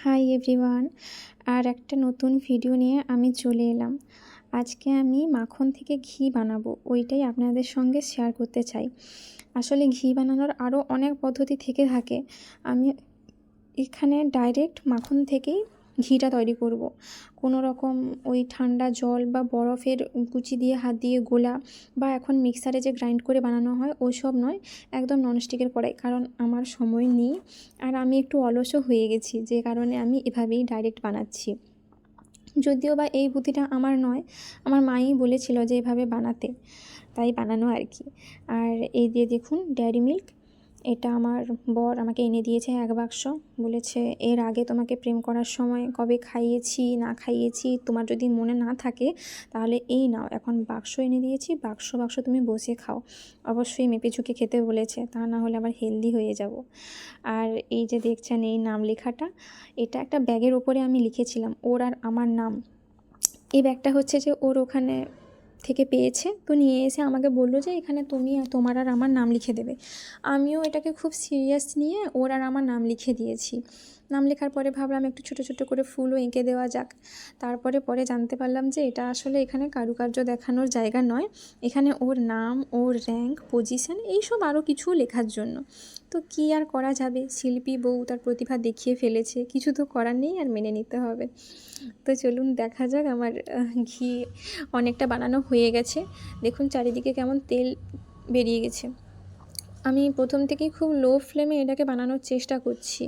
Hi everyone, আর একটা নতুন video নিয়ে আমি চলে এলাম। আজকে আমি মাখন থেকে ঘি বানাবো, ওইটাই আপনাদের সঙ্গে শেয়ার করতে চাই। আসলে ঘি বানানোর আরও অনেক পদ্ধতি থেকে থাকে। আমি এখানে ডাইরেক্ট মাখন থেকেই ঘিটা তৈরি করব। কোনো রকম ওই ঠান্ডা জল বা বরফের কুচি দিয়ে হাত দিয়ে গোলা বা এখন মিক্সারে যে গ্রাইন্ড করে বানানো হয় ওসব নয়, একদম ননস্টিকের কড়াই। কারণ আমার সময় নেই আর আমি একটু অলসও হয়ে গেছি, যে কারণে আমি এভাবেই ডাইরেক্ট বানাচ্ছি। যদিও বা এই বুদ্ধিটা আমার নয়, আমার মাই বলেছিল যে এভাবে বানাতে, তাই বানানো আর কি। আর এই দিয়ে দেখুন ডেয়ারি মিল্ক এটা আমার বর আমাকে এনে দিয়েছে এক বাক্স। বলেছে, এর আগে তোমাকে প্রেম করার সময় কবে খাইয়েছি, না খাইয়েছি, তোমার যদি মনে না থাকে, তাহলে এই নাও। এখন বাক্স এনে দিয়েছি, বাক্স বাক্স তুমি বসে খাও। অবশ্যই মেপে ঝুঁকে খেতে বলেছে, তা না হলে আবার হেলদি হয়ে যাব। আর এই যে দেখছেন এই নাম লেখাটা, এটা একটা ব্যাগের ওপরে আমি লিখেছিলাম, ওর আর আমার নাম। এই ব্যাগটা হচ্ছে যে ওর ওখানে থেকে পেয়েছে। তো নিয়ে এসে আমাকে বলল যে, এখানে তুমি তোমার আর আমার নাম লিখে দেবে। আমিও এটাকে খুব সিরিয়াস নিয়ে ওর আর আমার নাম লিখে দিয়েছি। নাম লেখার পরে ভাবলাম একটু ছোটো ছোটো করে ফুলও এঁকে দেওয়া যাক। তারপরে পরে জানতে পারলাম যে এটা আসলে এখানে কারুকার্য দেখানোর জায়গা নয়। এখানে ওর নাম, ওর র্যাঙ্ক পজিশান এইসব আরও কিছু লেখার জন্য। তো কী আর করা যাবে? শিল্পী বউ তার প্রতিভা দেখিয়ে ফেলেছে। কিছু তো করার নেই আর মেনে নিতে হবে। তো চলুন দেখা যাক আমার ঘি অনেকটা বানানো হয়ে গেছে। দেখুন চারিদিকে কেমন তেল বেরিয়ে গেছে। আমি প্রথম থেকেই খুব লো ফ্লেমে এটাকে বানানোর চেষ্টা করছি।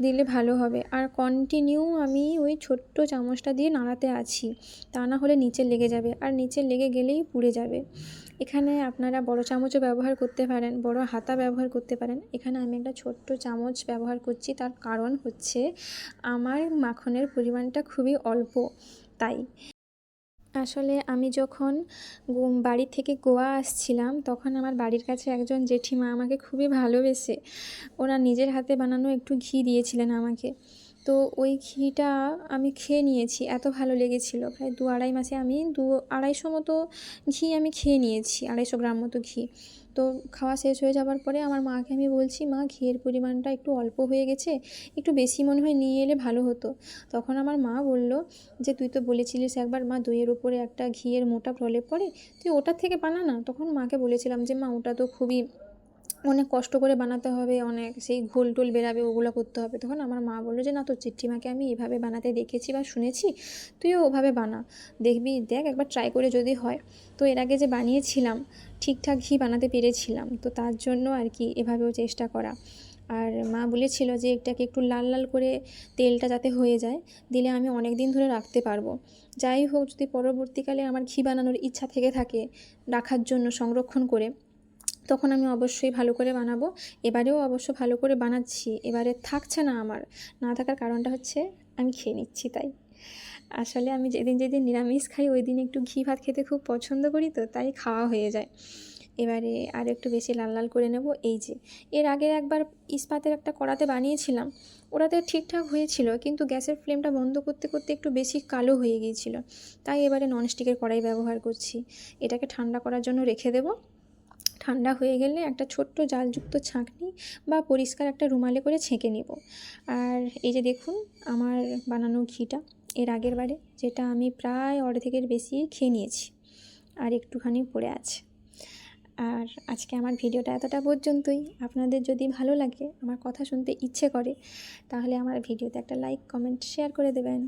দিলে ভালো হবে। আর কন্টিনিউ আমি ওই ছোট্ট চামচটা দিয়ে নাড়াতে আছি। তা না হলে নিচে লেগে যাবে। আর নিচে লেগে গেলেই পুড়ে যাবে। এখানে আপনারা বড় চামচও ব্যবহার করতে পারেন, বড় হাতা ব্যবহার করতে পারেন। এখানে আমি একটা ছোট্ট চামচ ব্যবহার করছি। তার কারণ হচ্ছে, আমার মাখনের পরিমাণটা খুবই অল্প। তাই আসলে আমি যখন বাড়ি থেকে গোয়া আসছিলাম, তখন আমার বাড়ির কাছে একজন জেঠিমা আমাকে খুবই ভালোবেসে ওরা নিজের হাতে বানানো একটু ঘি দিয়েছিলেন আমাকে। তো ওই ঘিটা আমি খেয়ে নিয়েছি, এত ভালো লেগেছিল। প্রায় দু আড়াই মাসে আমি, দু আড়াইশো মতো ঘি আমি খেয়ে নিয়েছি, আড়াইশো গ্রাম মতো ঘি। তো খাওয়া শেষ হয়ে যাবার পরে আমার মাকে আমি বলছি, মা, ঘিয়ের পরিমাণটা একটু অল্প হয়ে গেছে, একটু বেশি মনে হয় নিয়ে এলে ভালো হতো। তখন আমার মা বলল যে, তুই তো বলেছিলিস একবার, মা, দইয়ের উপরে একটা ঘিয়ের মোটা প্রলেপ পড়ে, তুই ওটার থেকে বানা না তখন মাকে বলেছিলাম যে, মা, ওটা তো খুবই অনেক কষ্ট করে বানাতে হবে, অনেক সেই ঘোল টোল বেরাবে, ওগুলো করতে হবে। তখন আমার মা বলল যে, না তোর চিঠিমাকে আমি এভাবে বানাতে দেখেছি বা শুনেছি, তুইও ওভাবে বানা। দেখবি, দেখ একবার ট্রাই করে যদি হয়। তো এর আগে যে বানিয়েছিলাম, ঠিকঠাক ঘি বানাতে পেরেছিলাম। তো তার জন্য আর কি এভাবেও চেষ্টা করা। আর মা বলেছিল যে, এটাকে একটু লাল লাল করে তেলটা যাতে হয়ে যায়, দিলে আমি অনেক দিন ধরে রাখতে পারব। যাই হোক, যদি পরবর্তীকালে আমার ঘি বানানোর ইচ্ছা থেকে থাকে, রাখার জন্য সংরক্ষণ করে তখন আমি অবশ্যই ভালো করে বানাবো। এবারেও অবশ্য ভালো করে বানাচ্ছি। এবারে থাকছে না আমার। না থাকার কারণটা হচ্ছে আমি খেয়ে নিচ্ছি তাই। আসলে আমি যেদিন যেদিন নিরামিষ খাই, ওই দিন একটু ঘি ভাত খেতে খুব পছন্দ করি তো, তাই খাওয়া হয়ে যায়। এবারে আর একটু বেশি লাল লাল করে নেব। এই যে, এর আগে একবার ইস্পাতের একটা কড়াতে বানিয়েছিলাম। ওটাতে ঠিকঠাক হয়েছিল, কিন্তু গ্যাসের ফ্লেমটা বন্ধ করতে করতে একটু বেশি কালো হয়ে গিয়েছিল। তাই এবারে ননস্টিকের কড়াই ব্যবহার করছি। এটাকে ঠান্ডা করার জন্য রেখে দেবো। ঠান্ডা হয়ে গেলে একটা ছোট্ট জালযুক্ত ছাঁকনি বা পরিষ্কার একটা রুমালে করে ছেঁকে নেব। আর এই যে দেখুন, আমার বানানো ঘিটা এর আগের বারে, যেটা আমি প্রায় অর্ধেকের বেশি খেয়ে নিয়েছি আর একটুখানি পড়ে আছে। আর আজকে আমার ভিডিওটা এতটা পর্যন্তই। আপনাদের যদি ভালো লাগে, আমার কথা শুনতে ইচ্ছে করে, তাহলে আমার ভিডিওতে একটা লাইক, কমেন্ট, শেয়ার করে দেবেন।